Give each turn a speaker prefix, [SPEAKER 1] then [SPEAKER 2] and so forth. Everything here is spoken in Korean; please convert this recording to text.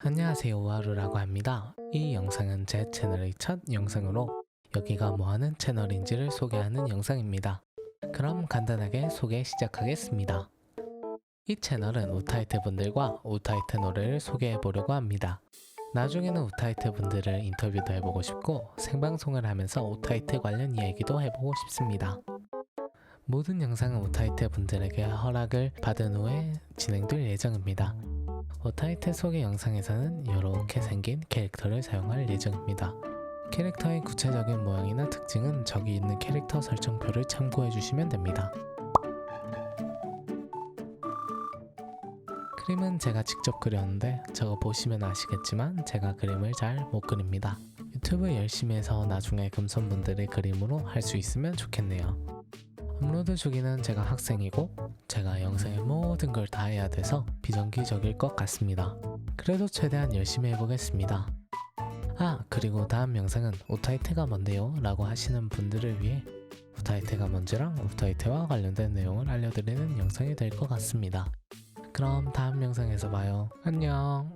[SPEAKER 1] 안녕하세요 우하루라고 합니다. 이 영상은 제 채널의 첫 영상으로 여기가 뭐하는 채널인지를 소개하는 영상입니다. 그럼 간단하게 소개 시작하겠습니다. 이 채널은 우타이트 분들과 우타이트 노래를 소개해 보려고 합니다. 나중에는 우타이트 분들을 인터뷰도 해보고 싶고 생방송을 하면서 우타이트 관련 이야기도 해보고 싶습니다. 모든 영상은 우타이트 분들에게 허락을 받은 후에 진행될 예정입니다. 오타이트 소개 영상에서는 이렇게 생긴 캐릭터를 사용할 예정입니다. 캐릭터의 구체적인 모양이나 특징은 저기 있는 캐릭터 설정표를 참고해 주시면 됩니다. 그림은 제가 직접 그렸는데 저거 보시면 아시겠지만 제가 그림을 잘 못 그립니다. 유튜브 열심히 해서 나중에 금손분들의 그림으로 할 수 있으면 좋겠네요. 업로드 주기는 제가 학생이고 제가 영상의 모든 걸 다 해야 돼서 비정기적일 것 같습니다. 그래도 최대한 열심히 해보겠습니다. 아, 그리고 다음 영상은 우타이테가 뭔데요? 라고 하시는 분들을 위해 우타이테가 뭔지랑 우타이테와 관련된 내용을 알려드리는 영상이 될 것 같습니다. 그럼 다음 영상에서 봐요. 안녕.